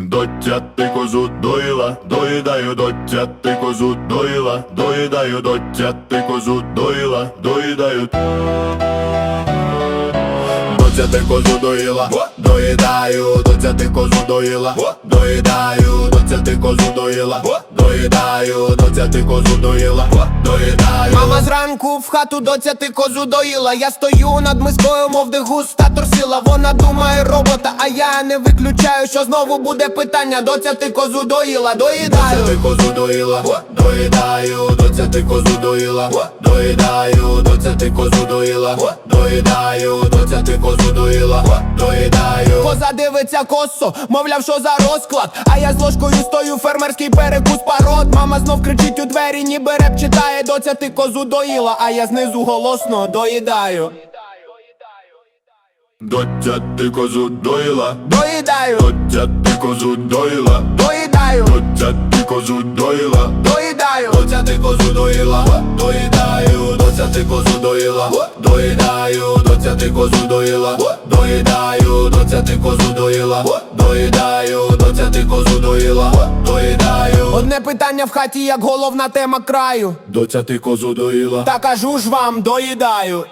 Доця ти козу доїла, доїдаю, доця ти козу доїла, доїдаю, доця ти козу доїла, доїдаю. Доця ти козу доїла, доїдаю, доця ти козу доїла, доїдаю, доця ти козу доїла, доїдаю, доця ти козу доїла, доїдаю. Мама зранку в хату доця ти козу доїла. Я стою над мискою, мов дегустатор сила. Вона думає робота, а я не виключаю, що знову буде питання. Доця ти козу доїла, доїдаю Доця ти козу доїла, доїдаю, доця ти козу доїла, доїдаю, доця ти козу доїла, доїдаю, доця ти козу доїла, доїдаю. Коза дивиться косо, мовляв, що за розклад. А я з ложкою стою, фермерський перекус парод. Мама знов кричить у двері, ніби реп читає. Доця ти козу доїла, а я знизу голосно доїдаю. Доця ти козу доїла, Доїдаю, доця ти козу доїла, доїдаю, доця ти козу доїла, доїдаю. доця ти козу доїла, доїдаю, доця ти козу доїла, доїдаю, доця ти козу доїла, доїдаю, доця ти козу доїла, доїдаю, доця ти козу доїла, доїдаю. Одне питання в хаті, як головна тема краю. Доця ти козу доїла. Та кажу ж вам, доїдаю.